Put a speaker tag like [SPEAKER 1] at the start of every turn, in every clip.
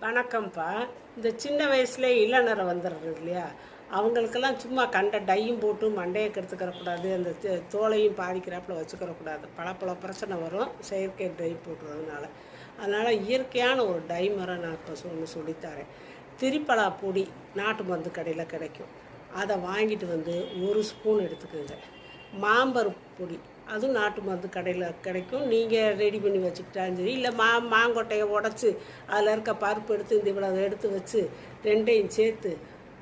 [SPEAKER 1] வணக்கம்ப்பா. இந்த சின்ன வயசுல இளநரை வந்துடுறது இல்லையா? அவங்களுக்கெல்லாம் சும்மா கண்ட டையும் போட்டு மண்டையை கெடுத்துக்கிறக்கூடாது அந்த தோலையும் பாதிக்கிறாப்புல வச்சுக்கிறக்கூடாது. பல பல பிரச்சனை வரும் செயற்கை டை போட்டுறதுனால. அதனால் இயற்கையான ஒரு டை மரம் நான் இப்போ சொல்லி சொல்லித்தரேன். திரிப்பலா பொடி நாட்டு மருந்து கடையில் கிடைக்கும். அதை வாங்கிட்டு வந்து ஒரு ஸ்பூன் எடுத்துக்கோங்க. மாம்பருப்பு பொடி. அதுவும் நாட்டு மருந்து கடையில் கிடைக்கும். நீங்கள் ரெடி பண்ணி வச்சுக்கிட்டாலும் சரி இல்லை மா மாங்கொட்டையை உடச்சி அதில் இருக்க பருப்பு எடுத்து இந்த இவ்வளோ எடுத்து வச்சு ரெண்டையும் சேர்த்து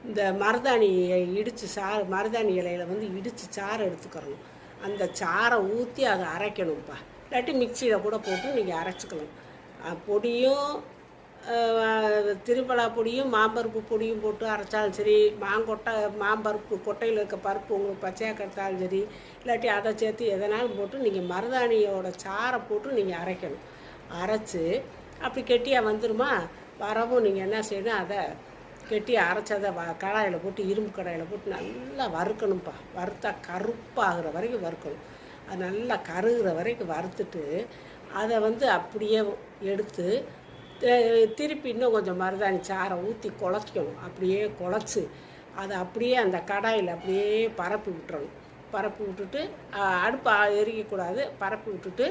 [SPEAKER 1] இந்த மருதாணியை இடித்து சாறு மருதாணி இலையில வந்து இடித்து சாறு எடுத்துக்கிறணும். அந்த சாறை ஊற்றி அதை அரைக்கணும்ப்பா. இல்லாட்டி மிக்சியில் கூட போட்டு நீங்கள் அரைச்சிக்கலாம். பொடியும் அஹ் திருப்பலா பொடியும் மாம்பருப்பு பொடியும் போட்டு அரைச்சாலும் சரி மாங்கொட்டை மாம்பருப்பு கொட்டையில் இருக்க பருப்பு உங்களுக்கு பச்சையாக கிடைத்தாலும் சரி இல்லாட்டி அதை சேர்த்து எதனாலும் போட்டு நீங்கள் மருதாணியோட சாரை போட்டு நீங்கள் அரைக்கணும். அரைச்சி அப்படி கெட்டியாக வந்துருமா? வரவும் நீங்கள் என்ன செய்யணும்? அதை கெட்டி அரைச்சதை வ கடாயில் போட்டு இரும்பு கடாயில் போட்டு நல்லா வறுக்கணும்ப்பா வறுத்தா கருப்பாகிற வரைக்கும் வறுக்கணும். அது நல்லா கருகிற வரைக்கும் வறுத்துட்டு அதை வந்து அப்படியே எடுத்து திருப்பி இன்னும் கொஞ்சம் மருதாணி சாறை ஊற்றி குழச்சிக்கணும் அப்படியே குழச்சி. அதை அப்படியே அந்த கடாயில் அப்படியே பரப்பி விட்டுறணும். பரப்பி விட்டுட்டு அடுப்பு எரிக்கக்கூடாது. பரப்பி விட்டுட்டு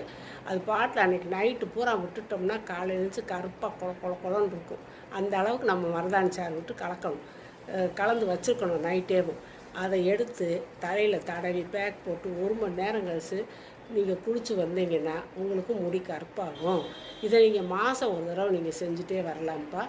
[SPEAKER 1] அது பாட்டில் அன்றைக்கி நைட்டு பூரா விட்டுட்டோம்னா காலையில் எழுந்துச்சு கருப்பாக கொல கொல குளம்னு இருக்கும். அந்த அளவுக்கு நம்ம மருதாணி சாறு விட்டு கலக்கணும். கலந்து வச்சுருக்கணும் நைட்டேவும். அதை எடுத்து தலையில் தடவி பேக் போட்டு ஒரு மணி நேரம் கழிச்சு நீங்கள் குளிச்சு வந்தீங்கன்னா உங்களுக்கு முடி கருப்பாகும். இதை நீங்கள் மாதம் ஒரு தடவை நீங்கள் செஞ்சுட்டே வரலாம்ப்பா.